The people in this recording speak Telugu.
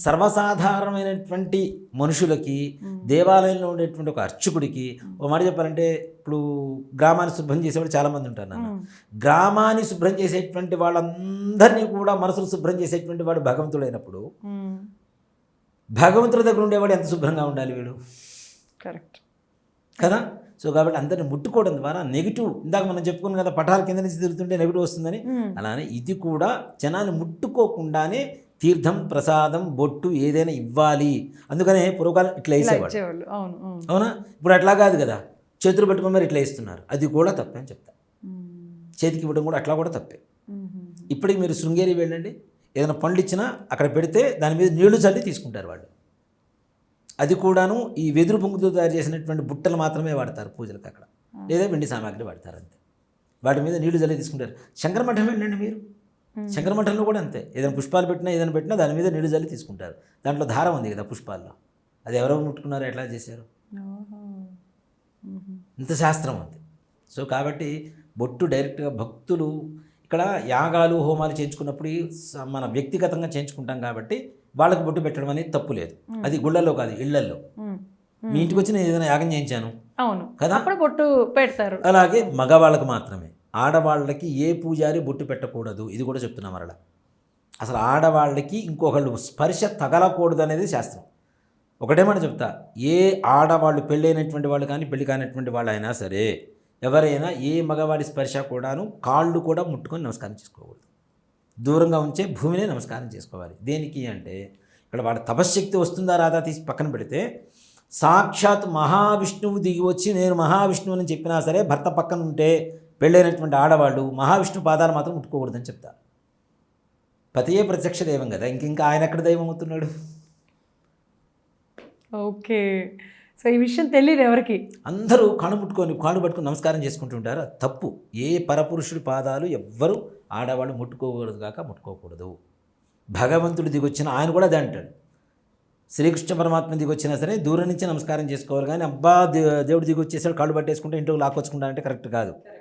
సర్వసాధారణమైనటువంటి మనుషులకి దేవాలయంలో ఉండేటువంటి ఒక అర్చకుడికి ఒక మాట చెప్పాలంటే ఇప్పుడు గ్రామాన్ని శుభ్రం చేసేవాడు చాలామంది ఉంటారు నాన్న. గ్రామాన్ని శుభ్రం చేసేటువంటి వాళ్ళందరినీ కూడా మనసులు శుభ్రం చేసేటువంటి వాడు భగవంతుడైనప్పుడు భగవంతుడి దగ్గర ఉండేవాడు ఎంత శుభ్రంగా ఉండాలి వీడు? కరెక్ట్. కదా? సో కాబట్టి అందరిని ముట్టుకోవడం ద్వారా నెగిటివ్ ఇందాక మనం చెప్పుకున్నాం కదా పటాల కింద నుంచి తిరుగుతుంటే నెగిటివ్ వస్తుందని. అలానే ఇది కూడా జనాన్ని ముట్టుకోకుండానే తీర్థం ప్రసాదం బొట్టు ఏదైనా ఇవ్వాలి. అందుకనే పూర్వకాలం ఇట్లా వేసేవాడు ఇచ్చేవాళ్ళు. అవును అవును. అవునా? ఇప్పుడు అట్లా కాదు కదా. చేతులు పెట్టుకుని మరి ఇట్లా ఇస్తున్నారు అది కూడా తప్పే అని చెప్తా. చేతికి ఇవ్వడం కూడా అట్లా కూడా తప్పే. ఇప్పటికి మీరు శృంగేరి వెళ్ళండి. ఏదైనా పండ్లు ఇచ్చినా అక్కడ పెడితే దాని మీద నీళ్ళు చల్లి తీసుకుంటారు వాళ్ళు. అది కూడాను ఈ వెదురు బొంగుతో తయారు చేసినటువంటి బుట్టలు మాత్రమే వాడతారు పూజలకు అక్కడ. లేదా వెండి సామాగ్రి వాడతారు అంతే. వాటి మీద నీళ్ళు చల్లి తీసుకుంటారు. శంకర మఠం వెళ్ళండి మీరు? శంకర మఠంలో కూడా అంతే. ఏదైనా పుష్పాలు పెట్టినా ఏదైనా పెట్టినా దాని మీద నీళ్ళు చల్లి తీసుకుంటారు. దాంట్లో దారం ఉంది కదా పుష్పాల్లో. అది ఎవరో ముట్టుకున్నారు ఎట్లా చేశారు? ఇంత శాస్త్రం ఉంది సో కాబట్టి బొట్టు డైరెక్ట్గా భక్తులు ఇక్కడ యాగాలు హోమాలు చేయించుకున్నప్పుడు మన వ్యక్తిగతంగా చేయించుకుంటాం కాబట్టి వాళ్ళకి బొట్టు పెట్టడం అనేది తప్పు లేదు. అది గుళ్ళల్లో కాదు ఇళ్ళల్లో. మీ ఇంటికి వచ్చి నేను ఏదైనా యాగం చేయించాను? అవును. కదా? అప్పుడు బొట్టు పెడతారు. అలాగే మగవాళ్ళకి మాత్రమే. ఆడవాళ్ళకి ఏ పూజారి బొట్టు పెట్టకూడదు? ఇది కూడా చెప్తున్నా మరలా. అసలు ఆడవాళ్ళకి ఇంకొకళ్ళు స్పర్శ తగలకూడదు అనేది శాస్త్రం. ఒకటే మాట చెప్తా. ఏ ఆడవాళ్ళు పెళ్ళైనటువంటి వాళ్ళు కానీ పెళ్ళి కానటువంటి వాళ్ళు అయినా సరే ఎవరైనా ఏ మగవాడి స్పర్శ కూడాను కాళ్ళు కూడా ముట్టుకొని నమస్కారం చేసుకోకూడదు. దూరంగా ఉంచే భూమినే నమస్కారం చేసుకోవాలి. దేనికి అంటే ఇక్కడ వాడి తపశ్శక్తి వస్తుందా రాదా తీసి పక్కన పెడితే సాక్షాత్ మహావిష్ణువు దిగి వచ్చి నేను మహావిష్ణువు అని చెప్పినా సరే భర్త పక్కన ఉంటే పెళ్ళైనటువంటి ఆడవాళ్ళు మహావిష్ణు పాదాలు మాత్రం ముట్టుకోకూడదని చెప్తారు. పతియే ప్రత్యక్ష దైవం కదా ఇంక ఇంకా ఆయన ఎక్కడ దైవం అవుతున్నాడు? ఓకే. సో ఈ విషయం తెలియదు ఎవరికి. అందరూ కాళ్ళు పుట్టుకొని కాళ్ళు పట్టుకొని నమస్కారం చేసుకుంటుంటారు తప్పు. ఏ పరపురుషుడి పాదాలు ఎవ్వరు ఆడవాళ్ళు ముట్టుకోకూడదు కాక ముట్టుకోకూడదు. భగవంతుడు దిగొచ్చిన ఆయన కూడా అదే అంటాడు. శ్రీకృష్ణ పరమాత్మ దిగొచ్చినా సరే దూరం నుంచి నమస్కారం చేసుకోవాలి కానీ అబ్బా దే- దేవుడు దిగొచ్చేసాడు కాళ్ళు పట్టేసుకుంటే ఇంట్లో లాక్కొచ్చుకుంటా అంటే కరెక్ట్ కాదు.